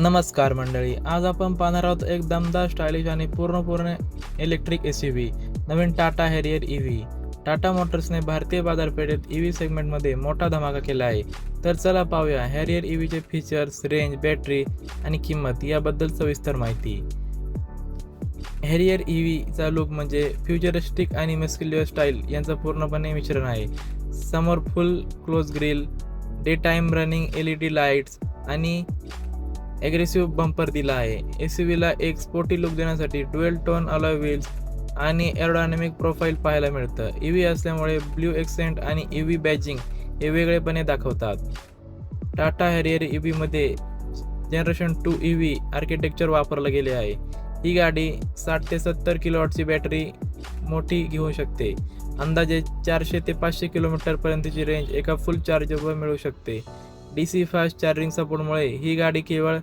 नमस्कार मंडळी आज आपण पाहणार आहोत एक दमदार स्टायलिश आणि पूर्णपूर्ण इलेक्ट्रिक एस यू व्ही नवीन Tata Harrier E V Tata मोटर्सने भारतीय बाजारपेठेत ई व्ही सेगमेंटमध्ये मोठा धमाका केला आहे. तर चला पाहूया हॅरियर ई व्हीचे फीचर्स रेंज बॅटरी आणि किंमत याबद्दल सविस्तर माहिती. हॅरियर ई व्हीचा लुक म्हणजे फ्युचरिस्टिक आणि मस्क्युलर स्टाईल यांचं पूर्णपणे मिश्रण आहे. समोर full close grille daytime running L E D lights आणि ॲग्रेसिव्ह बंपर दिला आहे. एस व्हीला एक स्पोर्टी लुक देण्यासाठी ट्वेल्व टोन अलॉय व्हील्स आणि एरोडायनॅमिक प्रोफाईल पाहायला मिळतं. ई व्ही असल्यामुळे ब्ल्यू एक्सेंट आणि ई व्ही बॅजिंग हे वेगळेपणे दाखवतात. टाटा हॅरियर ई व्हीमध्ये generation two E V architecture वापरलं गेले आहे. ही गाडी साठ ते सत्तर किलोवॉटची बॅटरी मोठी घेऊ शकते. अंदाजे चारशे ते पाचशे किलोमीटरपर्यंतची रेंज एका फुल चार्जरवर मिळू शकते. डी सी फास्ट चार्जिंग सपोर्टमुळे ही गाडी केवळ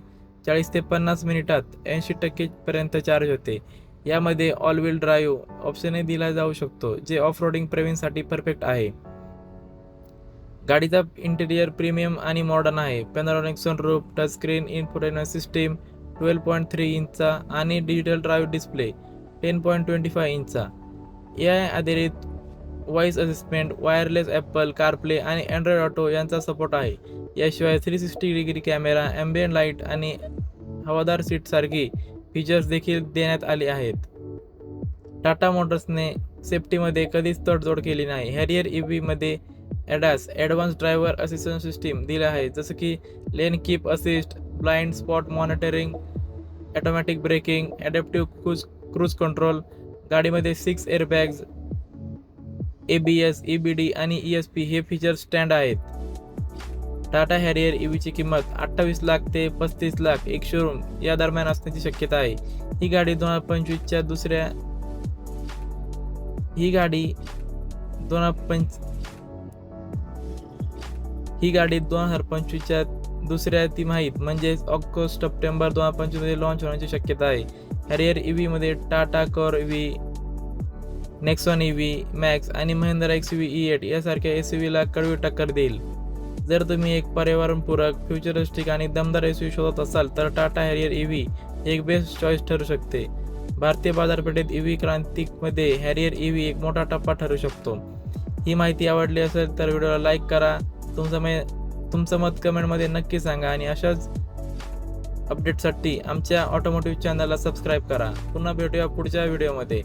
चाळीस ते पन्नास मिनिटात ऐंशी टक्केपर्यंत चार्ज होते. यामध्ये ऑल व्हील ड्राईव्ह ऑप्शनही दिला जाऊ शकतो जे ऑफ रोडिंग प्रवीणसाठी परफेक्ट आहे. गाडीचा इंटेरियर प्रीमियम आणि मॉडर्न आहे. Panoramic sunroof touch screen infotainment system twelve point three इंचचा आणि digital drive display ten point twenty five इंचचा. A I आधारित voice assistant wireless Apple CarPlay आणि अँड्रॉइड ऑटो यांचा support आहे. याशिवाय three sixty degree camera ambient light आणि हवादार सीटसारखी features देखील देण्यात आली आहेत. टाटा मोटर्सने सेफ्टीमध्ये कधीच तडजोड केली नाही. हॅरियर ई व्हीमध्ये ADAS advance driver assistant system दिलं आहे. जसं की lane keep assist blind spot monitoring automatic braking adaptive cruise cruise control गाडीमध्ये six airbags A B S E B D आणि ई एस पी हे फीचर स्टँड आहेत. Tata Harrier E किंमत अठ्ठावीस लाख ते पस्तीस लाख एक शोरूम या दरम्यान असण्याची शक्यता आहे. ही गाडी दोन हजार पंचवीसच्या दुसऱ्या ही गाडी दोन हजार पंच ही गाडी दोन हजार पंचवीसच्या दुसऱ्या तिमाहीत म्हणजेच ऑगस्ट सप्टेंबर दोन हजार पंचवीसमध्ये लॉन्च होण्याची शक्यता आहे. Harrier E Tata Curvv E V Nexon E V Max आणि Mahindra X V E eight यासारख्या एस यू व्हीला कडवी टक्कर देईल. जर तुम्ही एक पर्यावरणपूरक फ्युचरिस्टिक आणि दमदार एस यू शोधत असाल तर टाटा हॅरियर ई व्ही एक बेस्ट चॉईस ठरू शकते. भारतीय बाजारपेठेत ई व्ही क्रांतिकमध्ये हॅरियर ई व्ही एक मोठा टप्पा ठरू शकतो. ही माहिती आवडली असेल तर व्हिडिओला लाईक करा. तुमचं मे तुमचं मत कमेंटमध्ये नक्की सांगा आणि अशाच अपडेटसाठी आमच्या ऑटोमोटिव्ह चॅनलला सबस्क्राईब करा. पुन्हा भेटूया पुढच्या व्हिडिओमध्ये